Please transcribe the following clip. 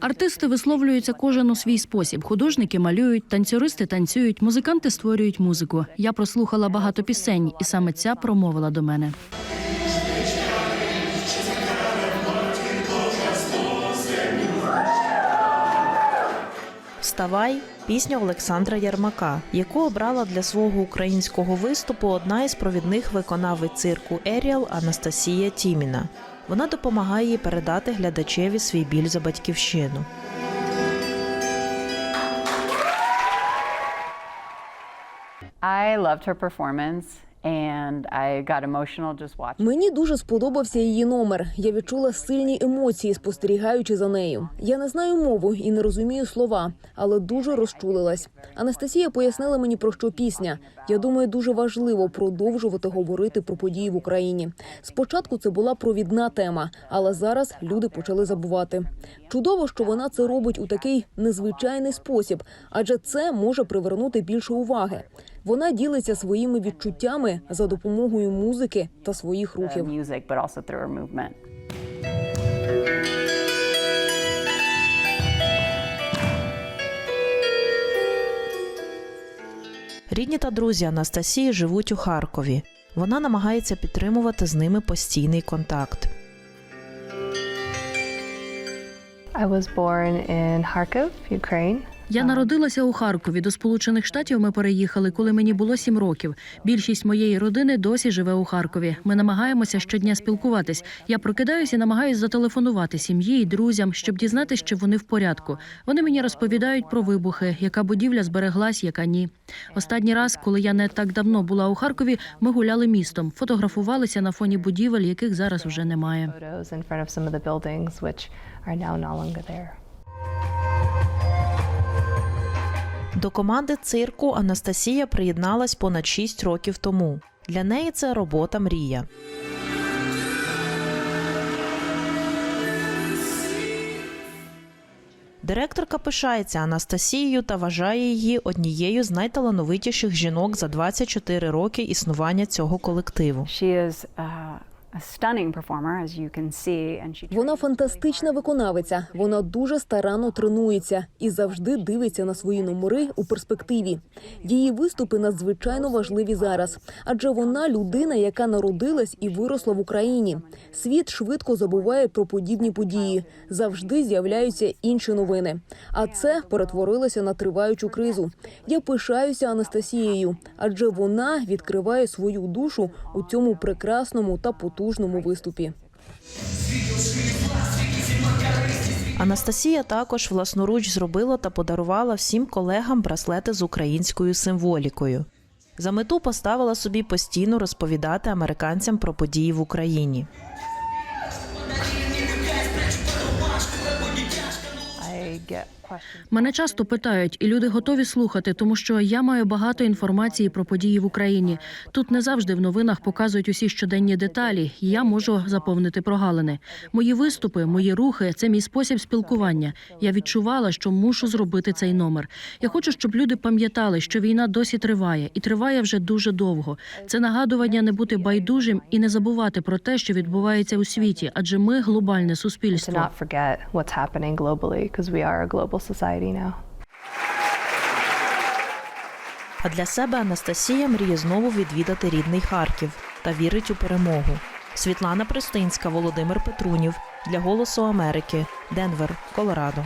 Артисти висловлюються кожен у свій спосіб. Художники малюють, танцюристи танцюють, музиканти створюють музику. Я прослухала багато пісень, і саме ця промовила до мене. Вставай пісня Олександра Ярмака, яку обрала для свого українського виступу одна із провідних виконавиць цирку Еріал Анастасія Тіміна. Вона допомагає їй передати глядачеві свій біль за батьківщину. I loved her performance Мені дуже сподобався її номер. Я відчула сильні емоції, спостерігаючи за нею. Я не знаю мову і не розумію слова, але дуже розчулилась. Анастасія пояснила мені про що пісня. Я думаю, дуже важливо продовжувати говорити про події в Україні. Спочатку це була провідна тема, але зараз люди почали забувати. Чудово, що вона це робить у такий незвичайний спосіб, адже це може привернути більше уваги. Вона ділиться своїми відчуттями за допомогою музики та своїх рухів. her movement. Рідні та друзі Анастасії живуть у Харкові. Вона намагається підтримувати з ними постійний контакт. I was born in Kharkiv, Ukraine. Я народилася у Харкові. До Сполучених Штатів ми переїхали, коли мені було сім років. Більшість моєї родини досі живе у Харкові. Ми намагаємося щодня спілкуватись. Я прокидаюся і намагаюся зателефонувати сім'ї і друзям, щоб дізнатися, чи вони в порядку. Вони мені розповідають про вибухи, яка будівля збереглась, яка ні. Останній раз, коли я не так давно була у Харкові, ми гуляли містом, фотографувалися на фоні будівель, яких зараз вже немає. Are now no longer there. До команди цирку Анастасія приєдналась понад 6 років тому. Для неї це робота мрія. Директорка пишається Анастасією та вважає її однією з найталановитіших жінок за 24 роки існування цього колективу. Вона фантастична виконавиця. Вона дуже старанно тренується і завжди дивиться на свої номери у перспективі. Її виступи надзвичайно важливі зараз, адже вона людина, яка народилась і виросла в Україні. Світ швидко забуває про подібні події. Завжди з'являються інші новини. А це перетворилося на триваючу кризу. Я пишаюся Анастасією, адже вона відкриває свою душу у цьому прекрасному та потужному виступі. Анастасія також власноруч зробила та подарувала всім колегам браслети з українською символікою. За мету поставила собі постійно розповідати американцям про події в Україні. I get. Мене часто питають, і люди готові слухати, тому що я маю багато інформації про події в Україні. Тут не завжди в новинах показують усі щоденні деталі, і я можу заповнити прогалини. Мої виступи, мої рухи це мій спосіб спілкування. Я відчувала, що мушу зробити цей номер. Я хочу, щоб люди пам'ятали, що війна досі триває, і триває вже дуже довго. Це нагадування не бути байдужим і не забувати про те, що відбувається у світі, адже ми глобальне суспільство. Society now. А для себе Анастасія мріє знову відвідати рідний Харків та вірить у перемогу. Світлана Пристинська, Володимир Петрунів для Голосу Америки, Денвер, Колорадо.